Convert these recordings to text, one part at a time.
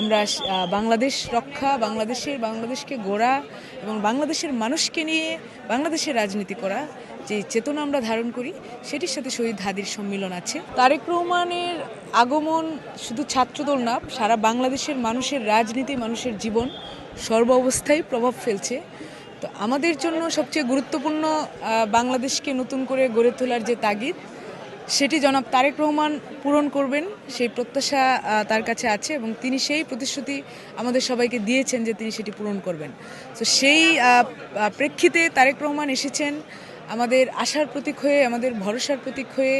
আমরা বাংলাদেশ রক্ষা, বাংলাদেশের, বাংলাদেশকে গড়া এবং বাংলাদেশের মানুষকে নিয়ে বাংলাদেশের রাজনীতি করা যে চেতনা আমরা ধারণ করি, সেটির সাথে শহীদ হাদির সম্মিলন আছে। তারেক রহমানের আগমন শুধু ছাত্রদল না, সারা বাংলাদেশের মানুষের রাজনীতি, মানুষের জীবন সর্ব অবস্থায় প্রভাব ফেলছে। তো আমাদের জন্য সবচেয়ে গুরুত্বপূর্ণ বাংলাদেশকে নতুন করে গড়ে তোলার যে তাগিদ সেটি জনাব তারেক রহমান পূরণ করবেন, সেই প্রত্যাশা তার কাছে আছে এবং তিনি সেই প্রতিশ্রুতি আমাদের সবাইকে দিয়েছেন যে তিনি সেটি পূরণ করবেন। তো সেই প্রেক্ষিতে তারেক রহমান এসেছেন আমাদের আশার প্রতীক হয়ে, আমাদের ভরসার প্রতীক হয়ে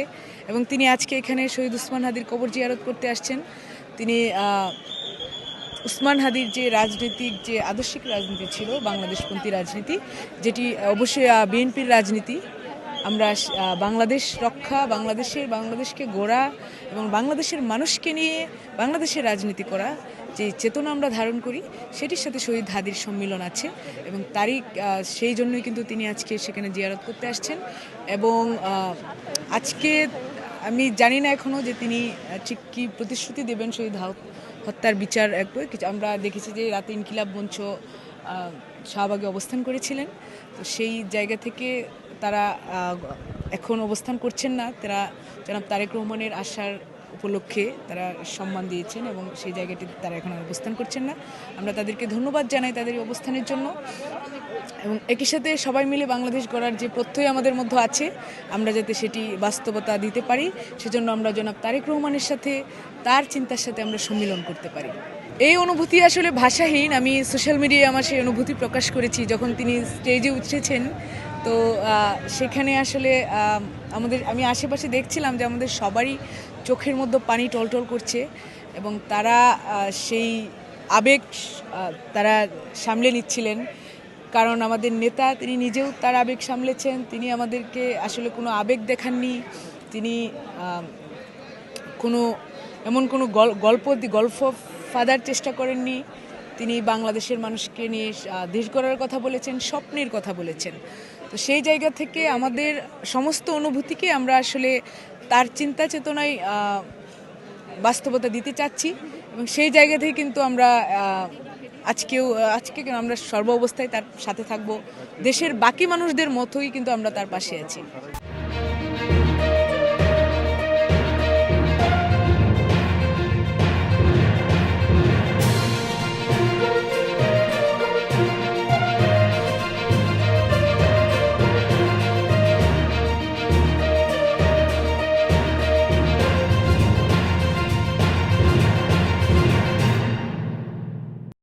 এবং তিনি আজকে এখানে শহীদ উসমান হাদির কবর জিয়ারত করতে আসছেন। তিনি উসমান হাদির যে রাজনৈতিক, যে আদর্শিক রাজনীতি ছিল, বাংলাদেশপন্থী রাজনীতি, যেটি অবশ্যই বিএনপির রাজনীতি আমরা বাংলাদেশ রক্ষা, বাংলাদেশের, বাংলাদেশকে গড়া এবং বাংলাদেশের মানুষকে নিয়ে বাংলাদেশের রাজনীতি করা যে চেতনা আমরা ধারণ করি, সেটির সাথে শহীদ হাদির সম্মিলন আছে এবং তারই সেই জন্যই কিন্তু তিনি আজকে সেখানে জিয়ারত করতে আসছেন এবং আজকে আমি জানি না এখনও যে তিনি ঠিক কী প্রতিশ্রুতি দেবেন শহীদ হত্যার বিচার আমরা দেখেছি যে রাতে ইনকিলাব মঞ্চ শাহবাগে অবস্থান করেছিলেন। তো সেই জায়গা থেকে তারা এখন অবস্থান করছেন না। তারা জনাব তারেক রহমানের আসার উপলক্ষে তারা সম্মান দিয়েছেন এবং সেই জায়গাটিতে তারা এখন অবস্থান করছেন না। আমরা তাদেরকে ধন্যবাদ জানাই তাদের অবস্থানের জন্য। এবং একই সাথে সবাই মিলে বাংলাদেশ গড়ার যে প্রত্যয় আমাদের মধ্যে আছে, আমরা যাতে সেটি বাস্তবতা দিতে পারি, সেজন্য আমরা জনাব তারেক রহমানের সাথে তার চিন্তার সাথে আমরা সম্মিলন করতে পারি। এই অনুভূতি আসলে ভাষাহীন। আমি সোশ্যাল মিডিয়ায় আমার সেই অনুভূতি প্রকাশ করেছি যখন তিনি স্টেজে উঠেছেন। তো সেখানে আসলে আমাদের, আমি আশেপাশে দেখছিলাম যে আমাদের সবারই চোখের মধ্যে পানি টলটল করছে এবং তারা সেই আবেগ তারা সামলে নিচ্ছিলেন। কারণ আমাদের নেতা, তিনি নিজেও তার আবেগ সামলেছেন। তিনি আমাদেরকে আসলে কোনো আবেগ দেখাননি। তিনি কোনো, এমন কোনো গল্প গল্প ফাদার চেষ্টা করেননি। তিনি বাংলাদেশের মানুষকে নিয়ে দেশ গড়ার কথা বলেছেন, স্বপ্নের কথা বলেছেন। তো সেই জায়গা থেকে আমাদের সমস্ত অনুভূতিকে আমরা আসলে তার চিন্তা চেতনায় বাস্তবতা দিতে চাচ্ছি এবং সেই জায়গা থেকে কিন্তু আমরা আজকেও আজকে কেন আমরা সর্ব অবস্থায় তার সাথে থাকব। দেশের বাকি মানুষদের মতোই কিন্তু আমরা তার পাশে আছি।